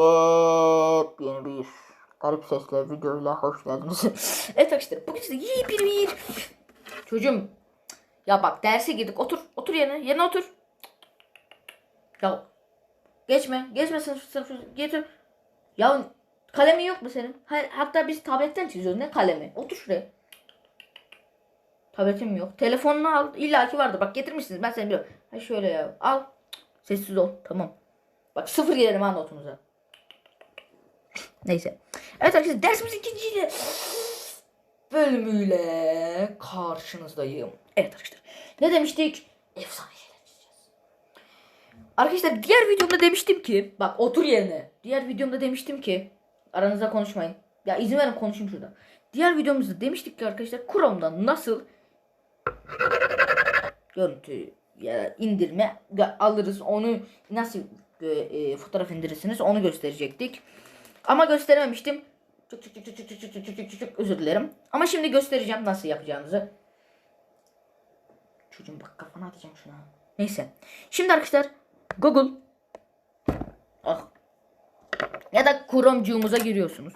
Bir garip sesler videoyla hoş geldiniz. evet arkadaşlar bugün size iyi bir bir çocuğum ya bak derse girdik otur otur yerine yerine otur. Ya geçme geçme sınıf sınıf getir. Ya kalemin yok mu senin? Ha- Hatta biz tabletten çiziyoruz ne kalemi? Otur şuraya. Tabletim yok. Telefonunu al. İlla ki vardır. Bak getirmişsiniz. Ben seni biliyorum. Ha şöyle ya. Al. Sessiz ol. Tamam. Bak sıfır gelelim ha notumuza. Neyse. Evet arkadaşlar dersimizin ikinci bölümüyle karşınızdayım. Evet arkadaşlar. Ne demiştik? Efsane şeyler çizeceğiz. Arkadaşlar diğer videomda demiştim ki bak otur yerine. Diğer videomda demiştim ki aranızda konuşmayın. Ya izin verin konuşayım şurada. Diğer videomuzda demiştik ki arkadaşlar Chrome'dan nasıl görüntü ya indirme alırız onu nasıl e, fotoğraf indirirsiniz onu gösterecektik. Ama gösterememiştim. Çık çık çık çık çık çık çık çık çık özür dilerim. Ama şimdi göstereceğim nasıl yapacağınızı. Çocuğum bak kafana atacağım şuna. Neyse. Şimdi arkadaşlar Google ah ya da Chrome'cuğumuza giriyorsunuz.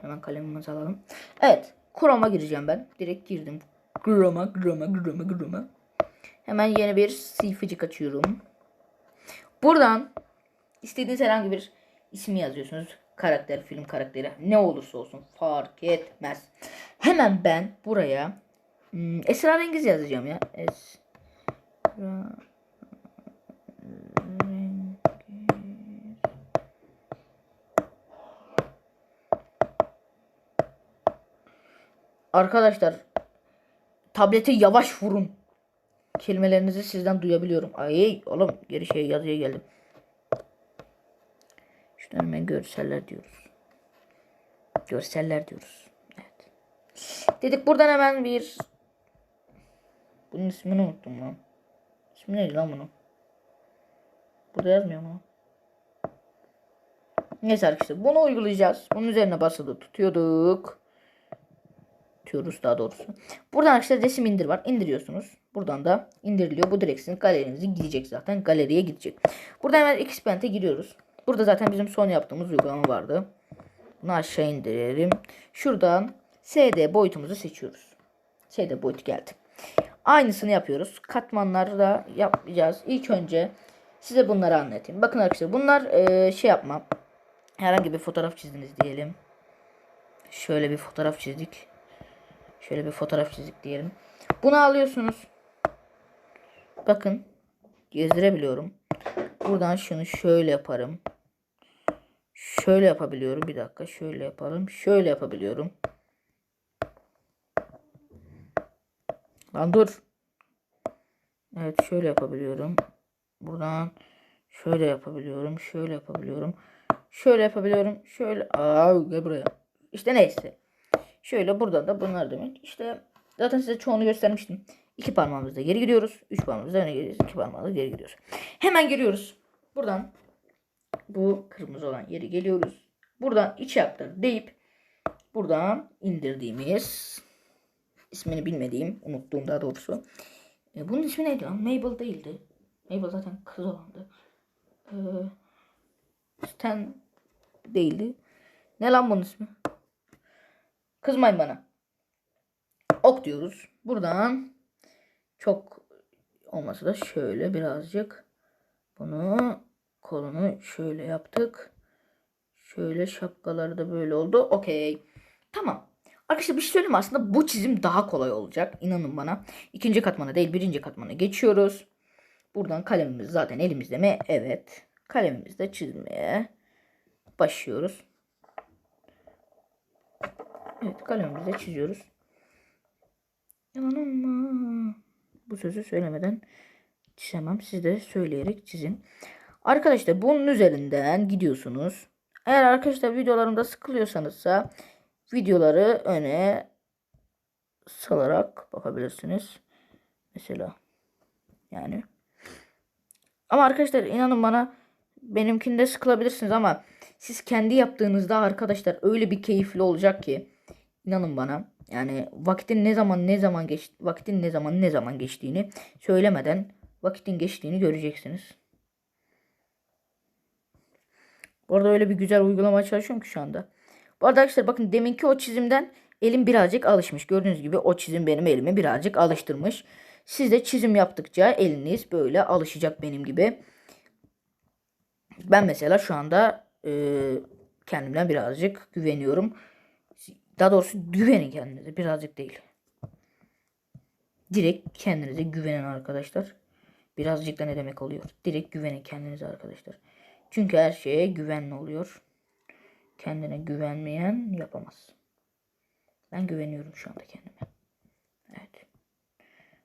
Hemen kalemimizi alalım. Evet. Chrome'a gireceğim ben. Direkt girdim. Chrome'a, Chrome'a, Chrome'a, Chrome'a. Hemen yeni bir sayfacık açıyorum. Buradan istediğiniz herhangi bir ismi yazıyorsunuz. Karakter, film karakteri ne olursa olsun fark etmez. Hemen ben buraya hmm, esrarengiz yazacağım ya. Esra Arkadaşlar tablete yavaş vurun. Kelimelerinizi sizden duyabiliyorum. Ay oğlum geri şey yazıya geldim. Hemen görseller diyoruz. Görseller diyoruz. Evet. Dedik buradan hemen bir bunun ismini unuttum lan. İsmi neydi lan bunun? Burada yazmıyor mu? Neyse arkadaşlar bunu uygulayacağız. Bunun üzerine basılı tutuyorduk. Tutuyoruz daha doğrusu. Buradan arkadaşlar resim indir var. İndiriyorsunuz. Buradan da indiriliyor. Bu direkt sizin galerinize gidecek zaten. Galeriye gidecek. Burada hemen Xpaint'e giriyoruz. Burada zaten bizim son yaptığımız uygulama vardı. Bunu aşağı indirelim. Şuradan SD boyutumuzu seçiyoruz. SD boyutu geldi. Aynısını yapıyoruz. Katmanları da yapacağız. İlk önce size bunları anlatayım. Bakın arkadaşlar bunlar eee, şey yapma. Herhangi bir fotoğraf çizdiniz diyelim. Şöyle bir fotoğraf çizdik. Şöyle bir fotoğraf çizdik diyelim. Bunu alıyorsunuz. Bakın. Gezdirebiliyorum. Buradan şunu şöyle yaparım. Şöyle yapabiliyorum. Bir dakika. Şöyle yapalım. Şöyle yapabiliyorum. Lan dur. Evet şöyle yapabiliyorum. Buradan şöyle yapabiliyorum. Şöyle yapabiliyorum. Şöyle yapabiliyorum. Şöyle. Aa gel buraya. İşte neyse. Şöyle buradan da bunlar demek. İşte zaten size çoğunu göstermiştim. İki parmağımızla geri gidiyoruz. Üç parmağımızla öne gidiyoruz. İki parmağımızla geri gidiyoruz. Hemen geliyoruz. Buradan bu kırmızı olan yeri geliyoruz. Buradan içe aktar deyip buradan indirdiğimiz ismini bilmediğim, unuttuğum daha doğrusu. E, bunun ismi neydi lan? Mabel değildi. Mabel zaten kız olandı. E, Stan değildi. Ne lan bunun ismi? Kızmayın bana. Ok diyoruz. Buradan çok olmasa da şöyle birazcık bunu kolunu şöyle yaptık. Şöyle şapkaları da böyle oldu. Okey. Tamam. Arkadaşlar bir şey söyleyeyim aslında bu çizim daha kolay olacak. İnanın bana. İkinci katmana değil birinci katmana geçiyoruz. Buradan kalemimiz zaten elimizde mi? Evet. Kalemimizde çizmeye başlıyoruz. Evet kalemimizle çiziyoruz. Yalan Bu sözü söylemeden çizemem. Siz de söyleyerek çizin. Arkadaşlar bunun üzerinden gidiyorsunuz. Eğer arkadaşlar videolarımda sıkılıyorsanızsa videoları öne salarak bakabilirsiniz. Mesela yani. Ama arkadaşlar inanın bana benimkinde sıkılabilirsiniz ama siz kendi yaptığınızda arkadaşlar öyle bir keyifli olacak ki inanın bana yani vakitin ne zaman ne zaman geç vakitin ne zaman ne zaman geçtiğini söylemeden vakitin geçtiğini göreceksiniz. Bu arada öyle bir güzel uygulama çalışıyorum ki şu anda. Bu arada arkadaşlar bakın deminki o çizimden elim birazcık alışmış. Gördüğünüz gibi o çizim benim elimi birazcık alıştırmış. Siz de çizim yaptıkça eliniz böyle alışacak benim gibi. Ben mesela şu anda e, kendimden birazcık güveniyorum. Daha doğrusu güvenin kendinize birazcık değil. Direkt kendinize güvenin arkadaşlar. Birazcık da ne demek oluyor? Direkt güvenin kendinize arkadaşlar. Çünkü her şeye güvenli oluyor. Kendine güvenmeyen yapamaz. Ben güveniyorum şu anda kendime. Evet.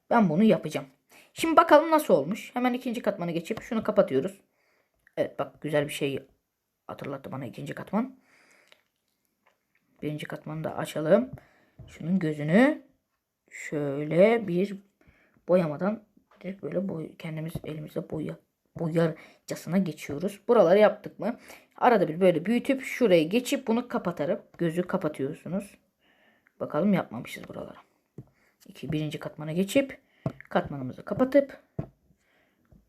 Ben bunu yapacağım. Şimdi bakalım nasıl olmuş. Hemen ikinci katmanı geçip şunu kapatıyoruz. Evet bak güzel bir şey hatırlattı bana ikinci katman. Birinci katmanı da açalım. Şunun gözünü şöyle bir boyamadan direkt böyle boy, kendimiz elimizle boya boyarcasına geçiyoruz. Buraları yaptık mı? Arada bir böyle büyütüp şuraya geçip bunu kapatarıp gözü kapatıyorsunuz. Bakalım yapmamışız buralara. İki, birinci katmana geçip katmanımızı kapatıp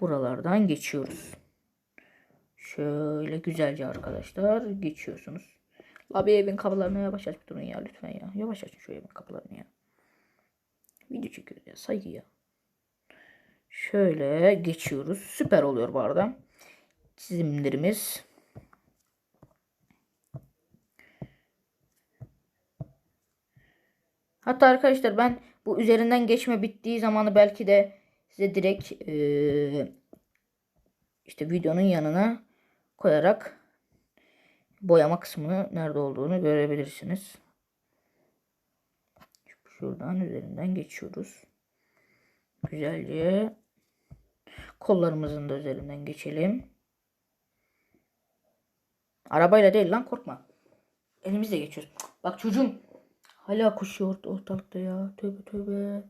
buralardan geçiyoruz. Şöyle güzelce arkadaşlar geçiyorsunuz. La bir evin kapılarını yavaş aç bir durun ya lütfen ya. Yavaş açın şu evin kapılarını ya. Video çekiyoruz ya saygı ya. Şöyle geçiyoruz. Süper oluyor bu arada. Çizimlerimiz. Hatta arkadaşlar ben bu üzerinden geçme bittiği zamanı belki de size direkt ee, işte videonun yanına koyarak boyama kısmını nerede olduğunu görebilirsiniz. Şuradan üzerinden geçiyoruz. Güzelce kollarımızın da üzerinden geçelim. Arabayla değil lan korkma. Elimizle geçiyoruz. Bak çocuğum hala koşuyor ortalıkta ya. Tövbe tövbe.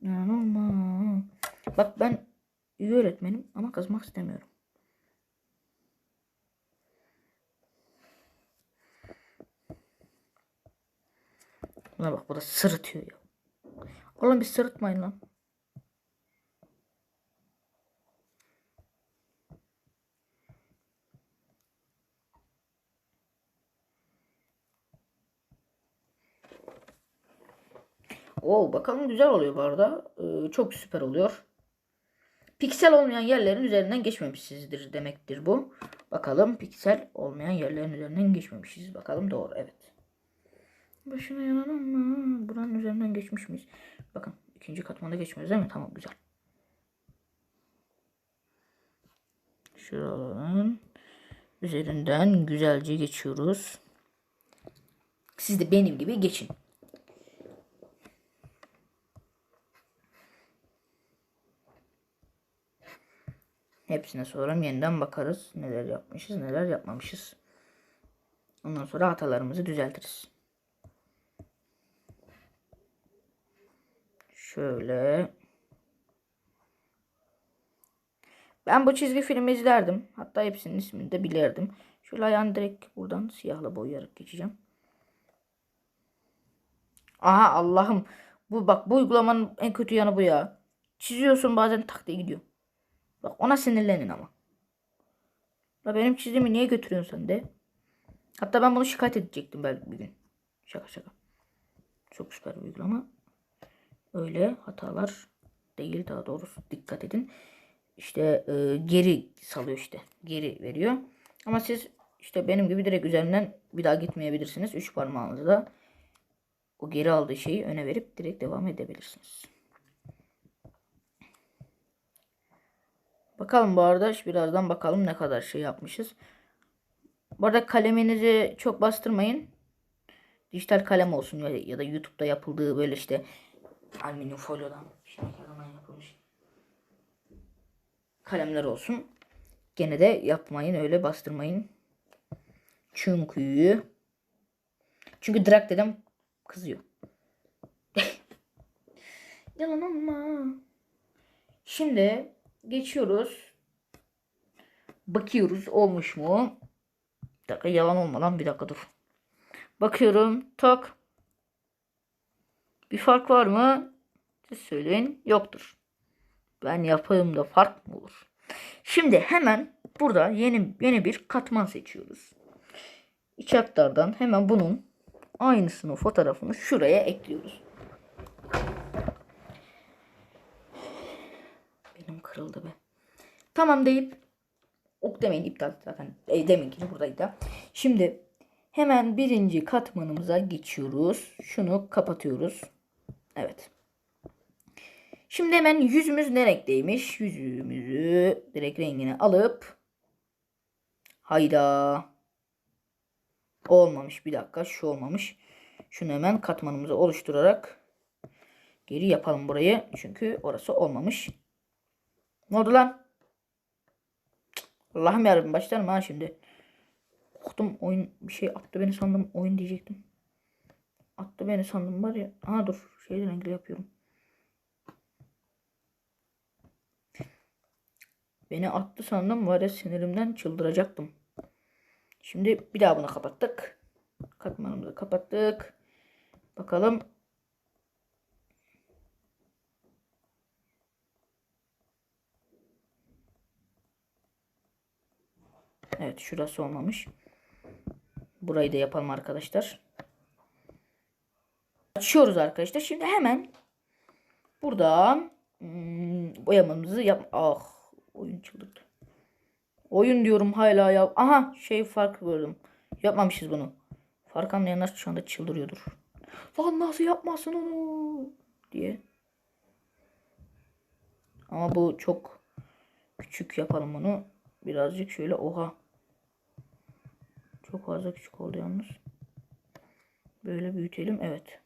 İnanılmaz. Bak ben iyi öğretmenim ama kızmak istemiyorum. Buna bak bu da sırıtıyor ya. Oğlum bir sırıtmayın lan. Oo bakalım güzel oluyor bu arada. Ee, çok süper oluyor. Piksel olmayan yerlerin üzerinden geçmemişizdir demektir bu. Bakalım piksel olmayan yerlerin üzerinden geçmemişiz. Bakalım doğru evet. Başına yanan ama buranın üzerinden geçmiş miyiz? Bakın ikinci katmanda geçmiyoruz değil mi? Tamam güzel. Şuraların üzerinden güzelce geçiyoruz. Siz de benim gibi geçin. Hepsine sonra yeniden bakarız. Neler yapmışız, neler yapmamışız. Ondan sonra hatalarımızı düzeltiriz. Şöyle. Ben bu çizgi filmi izlerdim. Hatta hepsinin ismini de bilirdim. Şöyle ayağını direkt buradan siyahla boyayarak geçeceğim. Aha Allah'ım. Bu bak bu uygulamanın en kötü yanı bu ya. Çiziyorsun bazen tak diye gidiyor. Bak ona sinirlenin ama. Ya benim çizdiğimi niye götürüyorsun sen de? Hatta ben bunu şikayet edecektim belki bir gün. Şaka şaka. Çok süper bir uygulama. Öyle hatalar değil daha doğrusu dikkat edin. İşte e, geri salıyor işte. Geri veriyor. Ama siz işte benim gibi direkt üzerinden bir daha gitmeyebilirsiniz. Üç parmağınızla o geri aldığı şeyi öne verip direkt devam edebilirsiniz. Bakalım bu arada birazdan bakalım ne kadar şey yapmışız. Bu arada kaleminizi çok bastırmayın. Dijital kalem olsun ya da YouTube'da yapıldığı böyle işte alüminyum folyodan şekerden yapılmış kalemler olsun. Gene de yapmayın öyle bastırmayın. Çünkü çünkü drag dedem kızıyor. Yalan ama. Şimdi geçiyoruz. Bakıyoruz olmuş mu? Bir dakika yalan olmadan bir dakika dur. Bakıyorum. Tak. Bir fark var mı? Siz söyleyin. Yoktur. Ben yapayım da fark mı olur? Şimdi hemen burada yeni yeni bir katman seçiyoruz. İç aktardan hemen bunun aynısını fotoğrafını şuraya ekliyoruz. Benim kırıldı be. Tamam deyip ok demeyin iptal zaten. E, deminkini buradaydı. Şimdi hemen birinci katmanımıza geçiyoruz. Şunu kapatıyoruz. Evet. Şimdi hemen yüzümüz ne renkteymiş? Yüzümüzü direkt rengini alıp hayda olmamış bir dakika şu olmamış. Şunu hemen katmanımızı oluşturarak geri yapalım burayı. Çünkü orası olmamış. Ne oldu lan? Allah'ım yarabbim başlarım ha şimdi. Korktum oyun bir şey attı beni sandım oyun diyecektim. Attı beni sandım var ya. Aa dur şeyden renkli yapıyorum. Beni attı sandım var ya sinirimden çıldıracaktım. Şimdi bir daha bunu kapattık. Katmanımızı kapattık. Bakalım. Evet şurası olmamış. Burayı da yapalım arkadaşlar. Açıyoruz arkadaşlar. Şimdi hemen buradan hmm, boyamamızı yap. Ah oyun çıldırdı. Oyun diyorum hala ya. Aha şey fark gördüm. Yapmamışız bunu. Fark anlayanlar şu anda çıldırıyordur. Lan nasıl yapmasın onu diye. Ama bu çok küçük yapalım bunu. Birazcık şöyle oha. Çok fazla küçük oldu yalnız. Böyle büyütelim. Evet.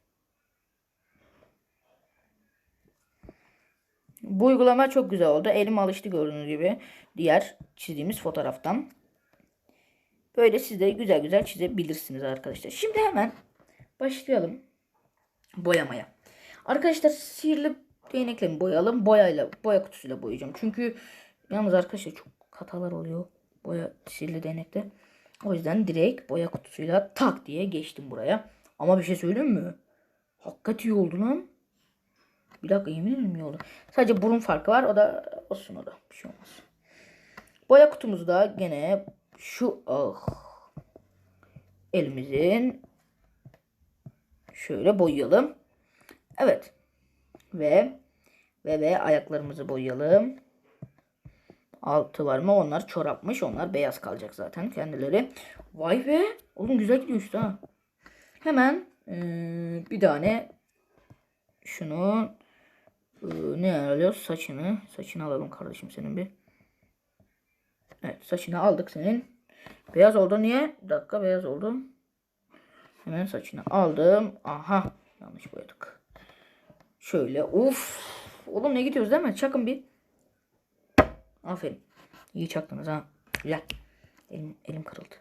Bu uygulama çok güzel oldu. Elim alıştı gördüğünüz gibi. Diğer çizdiğimiz fotoğraftan. Böyle siz de güzel güzel çizebilirsiniz arkadaşlar. Şimdi hemen başlayalım boyamaya. Arkadaşlar sihirli değnekle boyayalım? Boyayla, boya kutusuyla boyayacağım. Çünkü yalnız arkadaşlar çok hatalar oluyor. Boya sihirli değnekte. O yüzden direkt boya kutusuyla tak diye geçtim buraya. Ama bir şey söyleyeyim mi? Hakikaten iyi oldu lan. Bir dakika yemin ederim iyi oldu. Sadece burun farkı var. O da olsun o da. Bir şey olmaz. Boya kutumuzda gene şu ah elimizin şöyle boyayalım. Evet. Ve ve ve ayaklarımızı boyayalım. Altı var mı? Onlar çorapmış. Onlar beyaz kalacak zaten kendileri. Vay be. Oğlum güzel gidiyor işte ha. Hemen ee, bir tane şunu ee, ne alıyoruz? Saçını. Saçını alalım kardeşim senin bir. Evet saçını aldık senin. Beyaz oldu niye? Bir dakika beyaz oldu. Hemen saçını aldım. Aha yanlış boyadık. Şöyle uf. Oğlum ne gidiyoruz değil mi? Çakın bir. Aferin. İyi çaktınız ha. Güzel. Elim, elim kırıldı.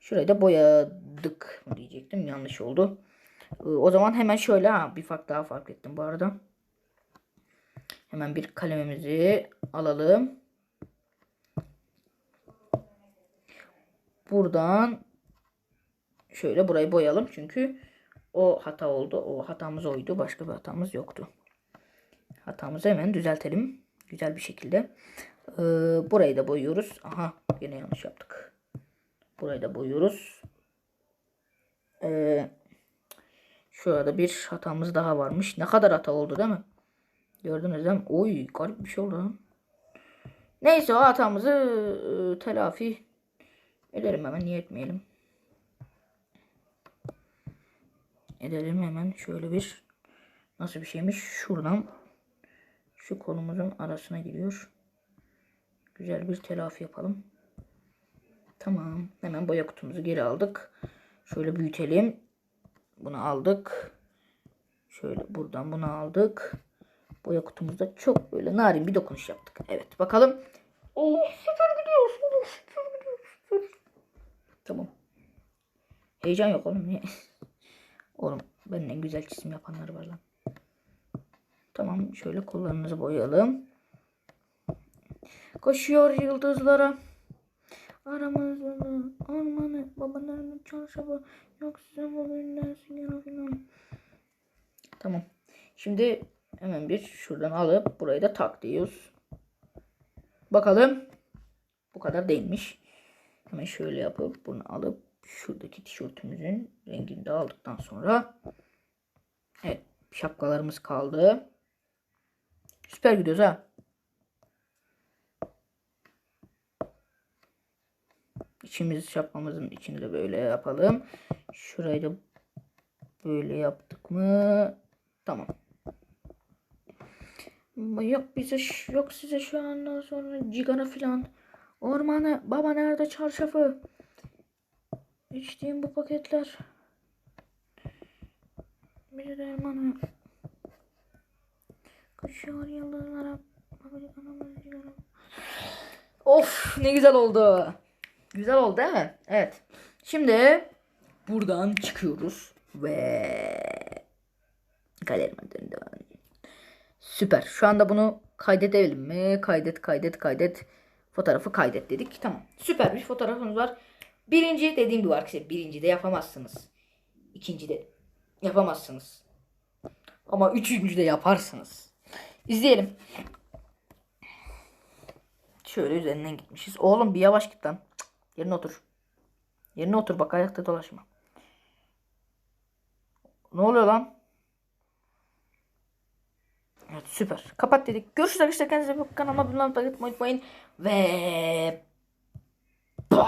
Şurayı da boyadık diyecektim. Yanlış oldu. Ee, o zaman hemen şöyle ha bir fark daha fark ettim bu arada. Hemen bir kalemimizi alalım. Buradan şöyle burayı boyayalım çünkü o hata oldu. O hatamız oydu. Başka bir hatamız yoktu. Hatamızı hemen düzeltelim. Güzel bir şekilde. Ee, burayı da boyuyoruz. Aha yine yanlış yaptık. Burayı da boyuyoruz. Ee, şurada bir hatamız daha varmış. Ne kadar hata oldu değil mi? Gördünüz değil mi? Oy garip bir şey oldu lan. Neyse o hatamızı e, telafi edelim hemen. Niye etmeyelim? Edelim hemen şöyle bir nasıl bir şeymiş şuradan şu kolumuzun arasına giriyor. Güzel bir telafi yapalım. Tamam. Hemen boya kutumuzu geri aldık. Şöyle büyütelim. Bunu aldık. Şöyle buradan bunu aldık. Boya kutumuzda çok böyle narin bir dokunuş yaptık. Evet bakalım. Oh süper gidiyor. Süper gidiyor. Süper. Tamam. Heyecan yok oğlum. Niye? oğlum benden güzel çizim yapanlar var lan. Tamam şöyle kollarınızı boyayalım. Koşuyor yıldızlara. Aramızda ormanı babalarının çarşafı yok size bu yarafından. Tamam. Şimdi hemen bir şuradan alıp burayı da tak diyoruz. Bakalım. Bu kadar değilmiş. Hemen şöyle yapıp bunu alıp şuradaki tişörtümüzün rengini de aldıktan sonra evet şapkalarımız kaldı. Süper gidiyoruz ha. İçimiz şapkamızın içini de böyle yapalım. Şurayı da böyle yaptık mı? Tamam. Yok bize yok size şu andan sonra cigara filan. Ormanı baba nerede çarşafı? İçtiğim bu paketler. Bir de elmanı. Kışıyor yıldızlara. Of ne güzel oldu. Güzel oldu değil mi? Evet. Şimdi buradan çıkıyoruz ve galerime döndüm. Süper. Şu anda bunu kaydedelim mi? Kaydet, kaydet, kaydet. Fotoğrafı kaydet dedik. Tamam. Süper bir fotoğrafımız var. Birinci dediğim gibi arkadaşlar. Birinci de yapamazsınız. İkinci de yapamazsınız. Ama üçüncü de yaparsınız. İzleyelim. Şöyle üzerinden gitmişiz. Oğlum bir yavaş git lan. Yerine otur. Yerine otur bak ayakta dolaşma. Ne oluyor lan? Evet süper. Kapat dedik. Görüşürüz arkadaşlar. Kendinize bakın. Kanalıma abone olmayı unutmayın. Ve